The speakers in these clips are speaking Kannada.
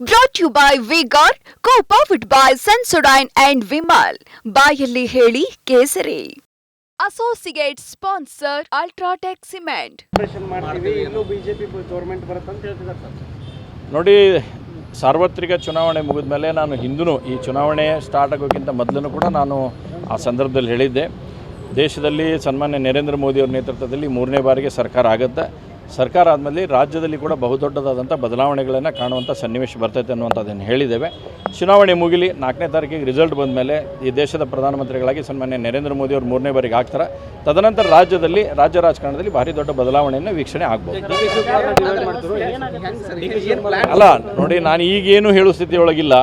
Brought you by Vigor co powered by Sensodyne and Vimal ಬಾಯಲ್ಲಿ ಹೇಳಿ ಕೇಸರಿ. Associate sponsor UltraTech cement operation ಮಾಡ್ತೀವಿ. ಇಲ್ಲೂ ಬಿಜೆಪಿ ಗೌರ್ಮೆಂಟ್ ಬರುತ್ತೆ ಅಂತ ಹೇಳ್ತಿದ್ದಾರೆ ಸರ್. ನೋಡಿ ಸಾರ್ವತ್ರಿಕ ಚುನಾವಣೆ ಮುಗಿದ ಮೇಲೆ ನಾನು ಹಿಂದೂ ಈ ಚುನಾವಣೆ ಸ್ಟಾರ್ಟ್ ಆಗೋಕ್ಕಿಂತ ಮೊದಲು ಕೂಡ ನಾನು ಆ ಸಂದರ್ಭದಲ್ಲಿ ಹೇಳಿದ್ದೆ. ದೇಶದಲ್ಲಿ ಸನ್ಮಾನ್ಯ ನರೇಂದ್ರ ಮೋದಿಯವರ ನೇತೃತ್ವದಲ್ಲಿ ಮೂರನೇ ಬಾರಿಗೆ ಸರ್ಕಾರ ಆಗುತ್ತೆ. ಸರ್ಕಾರ ಆದಮೇಲೆ ರಾಜ್ಯದಲ್ಲಿ ಕೂಡ ಬಹುದೊಡ್ಡದಾದಂಥ ಬದಲಾವಣೆಗಳನ್ನು ಕಾಣುವಂಥ ಸನ್ನಿವೇಶ ಬರ್ತೈತೆ ಅನ್ನುವಂಥದ್ದನ್ನು ಹೇಳಿದ್ದೇವೆ. ಚುನಾವಣೆ ಮುಗಿಲಿ ನಾಲ್ಕನೇ ತಾರೀಕಿಗೆ ರಿಸಲ್ಟ್ ಬಂದ ಮೇಲೆ ಈ ದೇಶದ ಪ್ರಧಾನಮಂತ್ರಿಗಳಾಗಿ ಸನ್ಮಾನ್ಯ ನರೇಂದ್ರ ಮೋದಿ ಅವರು ಮೂರನೇ ಬಾರಿಗೆ ಆಗ್ತಾರೆ. ತದನಂತರ ರಾಜ್ಯದಲ್ಲಿ, ರಾಜ್ಯ ರಾಜಕಾರಣದಲ್ಲಿ ಭಾರಿ ದೊಡ್ಡ ಬದಲಾವಣೆಯನ್ನು ವೀಕ್ಷಣೆ ಆಗ್ಬೋದು. ಅಲ್ಲ, ನೋಡಿ, ನಾನು ಈಗೇನು ಹೇಳೋ ಸ್ಥಿತಿಯೊಳಗಿಲ್ಲ.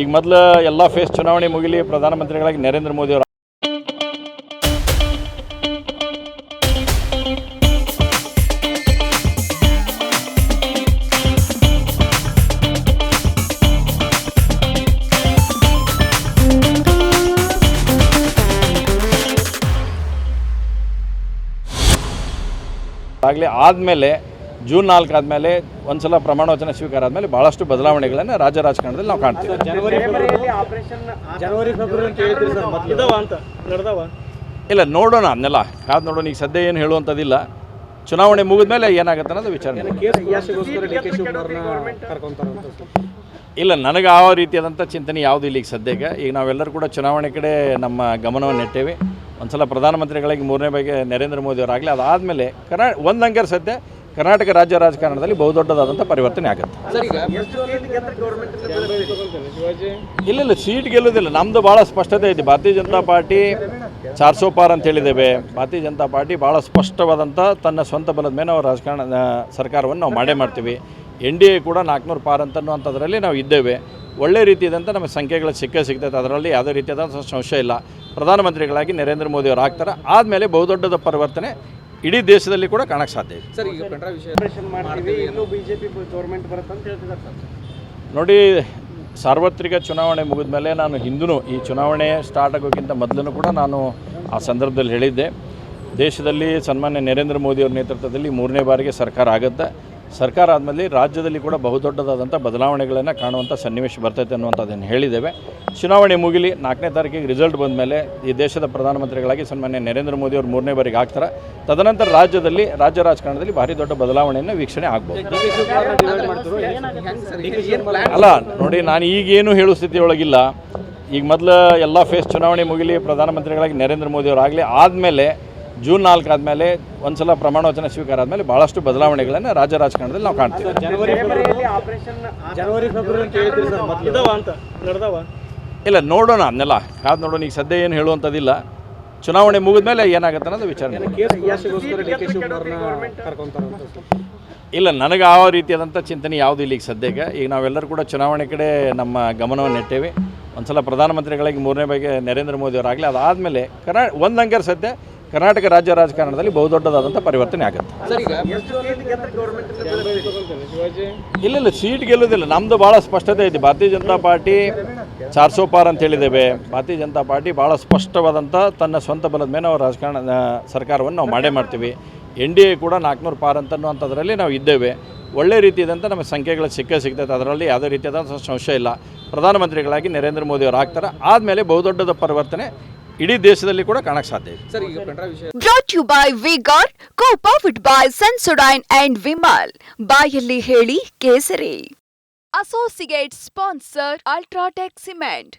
ಈಗ ಮೊದಲು ಎಲ್ಲ ಫೇಸ್ ಚುನಾವಣೆ ಮುಗಿಲಿ ಪ್ರಧಾನಮಂತ್ರಿಗಳಾಗಿ ನರೇಂದ್ರ ಮೋದಿ ಆಗಲಿ ಆದಮೇಲೆ ಜೂನ್ ನಾಲ್ಕು ಆದಮೇಲೆ ಒಂದ್ಸಲ ಪ್ರಮಾಣ ವಚನ ಸ್ವೀಕಾರ ಆದಮೇಲೆ ಭಾಳಷ್ಟು ಬದಲಾವಣೆಗಳನ್ನು ರಾಜ್ಯ ರಾಜಕಾರಣದಲ್ಲಿ ನಾವು ಕಾಣ್ತೀವಿ. ಜನವರಿ ಫೆಬ್ರವರಿಯಲ್ಲಿ ಆಪರೇಷನ್ ಜನವರಿ ಫೆಬ್ರವರಿ ಅಂತ ಹೇಳಿದ್ರಿ ಸರ್ ಮೊದಲು. ಅಂತ ನಡೆದವ? ಇಲ್ಲ ನೋಡೋಣ ಅದನ್ನೆಲ್ಲ. ಕಾದು ನೋಡೋಣ ಈಗ ಸದ್ಯ ಏನು ಹೇಳುವಂಥದ್ದಿಲ್ಲ. ಚುನಾವಣೆ ಮುಗಿದ ಮೇಲೆ ಏನಾಗುತ್ತೆ ಅನ್ನೋದು ವಿಚಾರ ಇಲ್ಲ ನನಗೆ ಆ ರೀತಿಯಾದಂಥ ಚಿಂತನೆ ಯಾವುದೂ ಇಲ್ಲ ಈಗ ಸದ್ಯಕ್ಕೆ. ಈಗ ನಾವೆಲ್ಲರೂ ಕೂಡ ಚುನಾವಣೆ ಕಡೆ ನಮ್ಮ ಗಮನವನ್ನು ನೆಟ್ಟೇವೆ ಒಂದ್ಸಲ ಪ್ರಧಾನಮಂತ್ರಿಗಳಿಗೆ ಮೂರನೇ ಬಗ್ಗೆ ನರೇಂದ್ರ ಮೋದಿ ಅವರಾಗಲಿ ಅದಾದಮೇಲೆ ಕರ್ನಾ ಒಂದು ಅಂಗರ್ ಸದ್ಯ ಕರ್ನಾಟಕ ರಾಜ್ಯ ರಾಜಕಾರಣದಲ್ಲಿ ಬಹುದೊಡ್ಡದಾದಂಥ ಪರಿವರ್ತನೆ ಆಗುತ್ತೆ. ಇಲ್ಲ ಇಲ್ಲ ಸೀಟ್ ಗೆಲ್ಲೋದಿಲ್ಲ. ನಮ್ದು ಭಾಳ ಸ್ಪಷ್ಟತೆ ಐತಿ. ಭಾರತೀಯ ಜನತಾ ಪಾರ್ಟಿ ಚಾರ್ಸೋ ಪಾರ್ ಅಂತ ಹೇಳಿದ್ದೇವೆ. ಭಾರತೀಯ ಜನತಾ ಪಾರ್ಟಿ ಭಾಳ ಸ್ಪಷ್ಟವಾದಂಥ ತನ್ನ ಸ್ವಂತ ಬಲದ ಮೇಲೆ ನಾವು ರಾಜಕಾರಣ ಸರ್ಕಾರವನ್ನು ನಾವು ಮಾಡೇ ಮಾಡ್ತೀವಿ. ಎನ್ ಡಿ ಎ ಕೂಡ ನಾಲ್ಕುನೂರು ಪಾರ್ ಅಂತ ಅನ್ನುವಂಥದ್ರಲ್ಲಿ ನಾವು ಇದ್ದೇವೆ. ಒಳ್ಳೆ ರೀತಿಯಾದಂಥ ನಮಗೆ ಸಂಖ್ಯೆಗಳು ಸಿಕ್ಕೇ ಸಿಗ್ತೈತೆ. ಅದರಲ್ಲಿ ಯಾವುದೇ ರೀತಿಯಾದಂಥ ಸಂಶಯ ಇಲ್ಲ. ಪ್ರಧಾನಮಂತ್ರಿಗಳಾಗಿ ನರೇಂದ್ರ ಮೋದಿ ಅವರು ಆಗ್ತಾರೆ. ಆದಮೇಲೆ ಬಹುದೊಡ್ಡದ ಪರಿವರ್ತನೆ ಇಡೀ ದೇಶದಲ್ಲಿ ಕೂಡ ಕಾಣಕ್ಕೆ ಸಾಧ್ಯ ಇದೆ. ಸರ್ ಈಗ ಬಿಜೆಪಿ ಗೌರ್ಮೆಂಟ್ ನೋಡಿ ಸಾರ್ವತ್ರಿಕ ಚುನಾವಣೆ ಮುಗಿದ ಮೇಲೆ ನಾನು ಹಿಂದೂ ಈ ಚುನಾವಣೆ ಸ್ಟಾರ್ಟ್ ಆಗೋಕ್ಕಿಂತ ಮೊದಲೂ ಕೂಡ ನಾನು ಆ ಸಂದರ್ಭದಲ್ಲಿ ಹೇಳಿದ್ದೆ. ದೇಶದಲ್ಲಿ ಸನ್ಮಾನ್ಯ ನರೇಂದ್ರ ಮೋದಿಯವ್ರ ನೇತೃತ್ವದಲ್ಲಿ ಮೂರನೇ ಬಾರಿಗೆ ಸರ್ಕಾರ ಆಗುತ್ತೆ. ಸರ್ಕಾರ ಆದಮೇಲೆ ರಾಜ್ಯದಲ್ಲಿ ಕೂಡ ಬಹುದೊಡ್ಡದಾದಂಥ ಬದಲಾವಣೆಗಳನ್ನು ಕಾಣುವಂಥ ಸನ್ನಿವೇಶ ಬರ್ತೈತೆ ಅನ್ನುವಂಥದ್ದನ್ನು ಹೇಳಿದ್ದೇವೆ. ಚುನಾವಣೆ ಮುಗಿಲಿ ನಾಲ್ಕನೇ ತಾರೀಕಿಗೆ ರಿಸಲ್ಟ್ ಬಂದ ಮೇಲೆ ಈ ದೇಶದ ಪ್ರಧಾನಮಂತ್ರಿಗಳಾಗಿ ಸನ್ಮಾನ್ಯ ನರೇಂದ್ರ ಮೋದಿ ಅವರು ಮೂರನೇ ಬಾರಿಗೆ ಆಗ್ತಾರೆ. ತದನಂತರ ರಾಜ್ಯದಲ್ಲಿ, ರಾಜ್ಯ ರಾಜಕಾರಣದಲ್ಲಿ ಭಾರಿ ದೊಡ್ಡ ಬದಲಾವಣೆಯನ್ನು ವೀಕ್ಷಣೆ ಆಗ್ಬೋದು. ಅಲ್ಲ, ನೋಡಿ, ನಾನು ಈಗೇನು ಹೇಳೋ ಸ್ಥಿತಿಯೊಳಗಿಲ್ಲ. ಈಗ ಮೊದಲು ಎಲ್ಲ ಫೇಸ್ ಚುನಾವಣೆ ಮುಗಿಲಿ, ಪ್ರಧಾನಮಂತ್ರಿಗಳಾಗಿ ನರೇಂದ್ರ ಮೋದಿ ಅವರಾಗಲಿ ಆದಮೇಲೆ ಜೂನ್ ನಾಲ್ಕು ಆದಮೇಲೆ ಒಂದ್ಸಲ ಪ್ರಮಾಣ ವಚನ ಸ್ವೀಕಾರ ಆದಮೇಲೆ ಭಾಳಷ್ಟು ಬದಲಾವಣೆಗಳನ್ನು ರಾಜ್ಯ ರಾಜಕಾರಣದಲ್ಲಿ ನಾವು ಕಾಣ್ತೀವಿ. ಜನವರಿ ಫೆಬ್ರವರಿಯಲ್ಲಿ ಆಪರೇಷನ್ ಜನವರಿ ಫೆಬ್ರವರಿ ಅಂತ ಸರ್ ಮೊದಲು. ಇದಾವ ಅಂತ ನಡೆದವ? ಇಲ್ಲ ನೋಡೋಣ ಅದನ್ನೆಲ್ಲ ಕಾದು ನೋಡೋಣ ಈಗ ಸದ್ಯ ಏನು ಹೇಳುವಂಥದ್ದಿಲ್ಲ. ಚುನಾವಣೆ ಮುಗಿದ ಮೇಲೆ ಏನಾಗುತ್ತೆ ಅನ್ನೋದು ವಿಚಾರ ಇಲ್ಲ ನನಗೆ ಆ ರೀತಿಯಾದಂಥ ಚಿಂತನೆ ಯಾವುದು ಇಲ್ಲ ಈಗ ಸದ್ಯಕ್ಕೆ. ಈಗ ನಾವೆಲ್ಲರೂ ಕೂಡ ಚುನಾವಣೆ ಕಡೆ ನಮ್ಮ ಗಮನವನ್ನು ಒಂದು ಸಲ ಪ್ರಧಾನಮಂತ್ರಿಗಳಿಗೆ ಮೂರನೇ ಬಗ್ಗೆ ನರೇಂದ್ರ ಮೋದಿ ಅವರಾಗಲಿ ಅದಾದಮೇಲೆ ಕರ್ನಾ ಒಂದು ಹಂಗಾರೆ ಸದ್ಯ ಕರ್ನಾಟಕ ರಾಜ್ಯ ರಾಜಕಾರಣದಲ್ಲಿ ಬಹುದೊಡ್ಡದಾದಂಥ ಪರಿವರ್ತನೆ ಆಗುತ್ತೆ. ಇಲ್ಲ ಇಲ್ಲ ಸೀಟ್ ಗೆಲ್ಲೋದಿಲ್ಲ. ನಮ್ದು ಭಾಳ ಸ್ಪಷ್ಟತೆ ಐತಿ ಭಾರತೀಯ ಜನತಾ ಪಾರ್ಟಿ ಚಾರ್ಸೋ ಪಾರ್ ಅಂತ ಹೇಳಿದ್ದೇವೆ. ಭಾರತೀಯ ಜನತಾ ಪಾರ್ಟಿ ಭಾಳ ಸ್ಪಷ್ಟವಾದಂಥ ತನ್ನ ಸ್ವಂತ ಬಲದ ಮೇಲೆ ನಾವು ರಾಜಕಾರಣ ಸರ್ಕಾರವನ್ನು ನಾವು ಮಾಡೇ ಮಾಡ್ತೀವಿ. ಎನ್ ಡಿ ಎ ಕೂಡ ನಾಲ್ಕುನೂರು ಪಾರ್ ಅಂತ ಅನ್ನುವಂಥದ್ರಲ್ಲಿ ನಾವು ಇದ್ದೇವೆ. ಒಳ್ಳೆ ರೀತಿಯಾದಂಥ ನಮಗೆ ಸಂಖ್ಯೆಗಳು ಸಿಕ್ಕೇ ಸಿಗ್ತೈತೆ. ಅದರಲ್ಲಿ ಯಾವುದೇ ರೀತಿಯಾದಂಥ ಸಂಶಯ ಇಲ್ಲ. ಪ್ರಧಾನಮಂತ್ರಿಗಳಾಗಿ ನರೇಂದ್ರ ಮೋದಿ ಅವರು ಆಗ್ತಾರೆ. ಆದಮೇಲೆ ಬಹುದೊಡ್ಡದ ಪರಿವರ್ತನೆ ಇಡೀ ದೇಶದಲ್ಲಿ ಕೂಡ ಕಾಣಕ್ಕೆ ಸಾಧ್ಯ ಇದೆ. ಸರ್ ಈಗ ವಿಷಯ brought you by Vigor co powered by Sensodyne and Vimal ಬಾಯಲ್ಲಿ ಹೇಳಿ ಕೇಸರಿ. Associate sponsor UltraTech cement